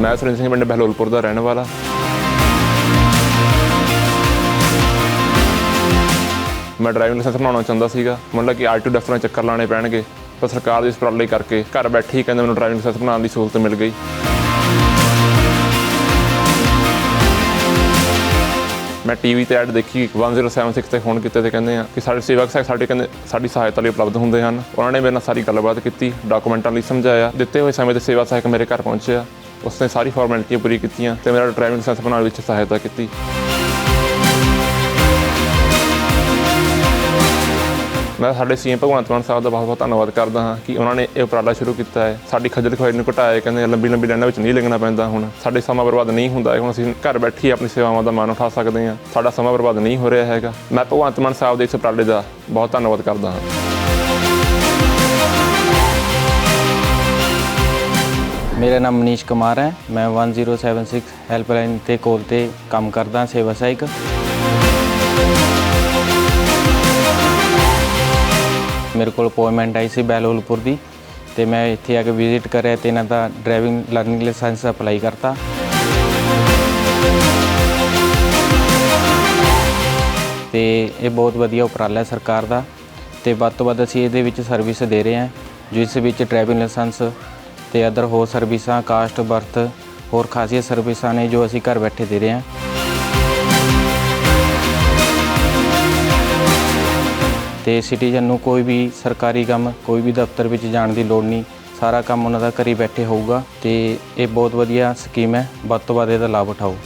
ਮੈਂ ਸੁਰਿੰਦਰ ਸਿੰਘ ਪਿੰਡ ਬਹਿਲੋਲਪੁਰ ਦਾ ਰਹਿਣ ਵਾਲਾ। ਮੈਂ ਡਰਾਈਵਿੰਗ ਲਾਇਸੈਂਸ ਬਣਾਉਣਾ ਚਾਹੁੰਦਾ ਸੀਗਾ। ਮਤਲਬ ਕਿ ਆਰਟੀਓ ਦਫ਼ਤਰਾਂ ਚੱਕਰ ਲਾਣੇ ਪੈਣਗੇ, ਪਰ ਸਰਕਾਰ ਦੀ ਉਪਰਾਲੇ ਕਰਕੇ ਘਰ ਬੈਠੇ ਹੀ ਕਹਿੰਦੇ ਮੈਨੂੰ ਡਰਾਈਵਿੰਗ ਲਾਇਸੈਂਸ ਬਣਾਉਣ ਦੀ ਸਹੂਲਤ ਮਿਲ ਗਈ। ਮੈਂ ਟੀਵੀ ਤੇ ਐਡ ਦੇਖੀ 1076 ਤੇ ਫੋਨ ਕੀਤੇ ਤੇ ਕਹਿੰਦੇ ਆ ਕਿ ਸਾਡੇ ਸੇਵਕ ਸਾਹਿਬ ਸਾਡੇ ਕਹਿੰਦੇ, ਸਾਡੀ ਸਹਾਇਤਾ ਲਈ ਉਪਲਬਧ ਹੁੰਦੇ ਹਨ। ਉਹਨਾਂ ਨੇ ਮੇਰੇ ਨਾਲ ਸਾਰੀ ਗੱਲਬਾਤ ਕੀਤੀ, ਡਾਕੂਮੈਂਟਾਂ ਲਈ ਸਮਝਾਇਆ, ਦਿੱਤੇ ਹੋਏ ਸਮੇਂ ਤੇ ਸੇਵਾ ਸਹਾਇਕ ਮੇਰੇ ਘਰ ਪਹੁੰਚਿਆ। ਉਸਨੇ ਸਾਰੀ ਫਾਰਮੈਲਿਟੀਆਂ ਪੂਰੀ ਕੀਤੀਆਂ ਤੇ ਮੇਰਾ ਡਰਾਈਵਿੰਗ ਲਾਇਸੈਂਸ ਬਣਾਉਣ ਵਿੱਚ ਸਹਾਇਤਾ ਕੀਤੀ। ਮੈਂ ਸਾਡੇ ਸੀਐਮ ਭਗਵੰਤ ਮਾਨ ਸਾਹਿਬ ਦਾ ਬਹੁਤ ਬਹੁਤ ਧੰਨਵਾਦ ਕਰਦਾ ਹਾਂ ਕਿ ਉਹਨਾਂ ਨੇ ਇਹ ਉਪਰਾਲਾ ਸ਼ੁਰੂ ਕੀਤਾ ਹੈ। ਸਾਡੀ ਖੱਜਲ ਖੁਆਈ ਨੂੰ ਘਟਾਇਆ, ਕਹਿੰਦੇ ਲੰਬੀ ਲੰਬੀ ਲਾਈਨਾਂ ਵਿੱਚ ਨਹੀਂ ਲੱਗਣਾ ਪੈਂਦਾ ਹੁਣ। ਸਾਡੇ ਸਮਾਂ ਬਰਬਾਦ ਨਹੀਂ ਹੁੰਦਾ ਹੁਣ ਅਸੀਂ ਘਰ ਬੈਠੇ ਹੀ ਆਪਣੀ ਸੇਵਾਵਾਂ ਦਾ ਮਾਣ ਉਠਾ ਸਕਦੇ ਹਾਂ। ਸਾਡਾ ਸਮਾਂ ਬਰਬਾਦ ਨਹੀਂ ਹੋ ਰਿਹਾ ਹੈਗਾ। ਮੈਂ ਭਗਵੰਤ ਮਾਨ ਸਾਹਿਬ ਦੇ ਇਸ ਉਪਰਾਲੇ ਦਾ ਬਹੁਤ ਧੰਨਵਾਦ ਕਰਦਾ ਹਾਂ। ਮੇਰਾ ਨਾਮ ਮਨੀਸ਼ ਕੁਮਾਰ ਹੈ। ਮੈਂ 1076 ਹੈਲਪਲਾਈਨ ਤੇ ਕੋਲ ਤੇ ਕੰਮ ਕਰਦਾ, ਸੇਵਾ ਸਹਾਇਕ। ਮੇਰੇ ਕੋਲ ਅਪਾਇੰਟਮੈਂਟ ਆਈ ਸੀ ਬੈਲੋਲਪੁਰ ਦੀ ਤੇ ਮੈਂ ਇੱਥੇ ਆ ਕੇ ਵਿਜ਼ਿਟ ਕਰਿਆ ਤੇ ਇਹਨਾਂ ਦਾ ਡਰਾਈਵਿੰਗ ਲਰਨਿੰਗ ਲਾਇਸੈਂਸ ਅਪਲਾਈ ਕਰਤਾ। ਤੇ ਇਹ ਬਹੁਤ ਵਧੀਆ ਉਪਰਾਲਾ ਹੈ ਸਰਕਾਰ ਦਾ ਤੇ ਵੱਧ ਤੋਂ ਵੱਧ ਅਸੀਂ ਇਹਦੇ ਵਿੱਚ ਸਰਵਿਸ ਦੇ ਰਹੇ ਹਾਂ, ਜਿਸ ਵਿੱਚ ਡਰਾਈਵਿੰਗ ਲਾਇਸੈਂਸ ਤੇ ਅਦਰ ਹੋਰ ਸਰਵਿਸਾਂ ਕਾਸਟ ਬਰਥ ਹੋਰ ਖਾਸੀਅਤ ਸਰਵਿਸਾਂ ਨੇ ਜੋ ਅਸੀਂ ਘਰ ਬੈਠੇ ਦੇ ਰਹੇ ਹਾਂ। ਤੇ ਸਿਟੀਜ਼ਨ ਨੂੰ ਕੋਈ ਵੀ ਸਰਕਾਰੀ ਕੰਮ, ਕੋਈ ਵੀ ਦਫ਼ਤਰ ਵਿੱਚ ਜਾਣ ਦੀ ਲੋੜ ਨਹੀਂ। ਸਾਰਾ ਕੰਮ ਉਹਨਾਂ ਦਾ ਘਰੀ ਬੈਠੇ ਹੋਊਗਾ ਤੇ ਇਹ ਬਹੁਤ ਵਧੀਆ ਸਕੀਮ ਹੈ। ਵੱਧ ਤੋਂ ਵੱਧ ਇਹਦਾ ਲਾਭ ਉਠਾਓ।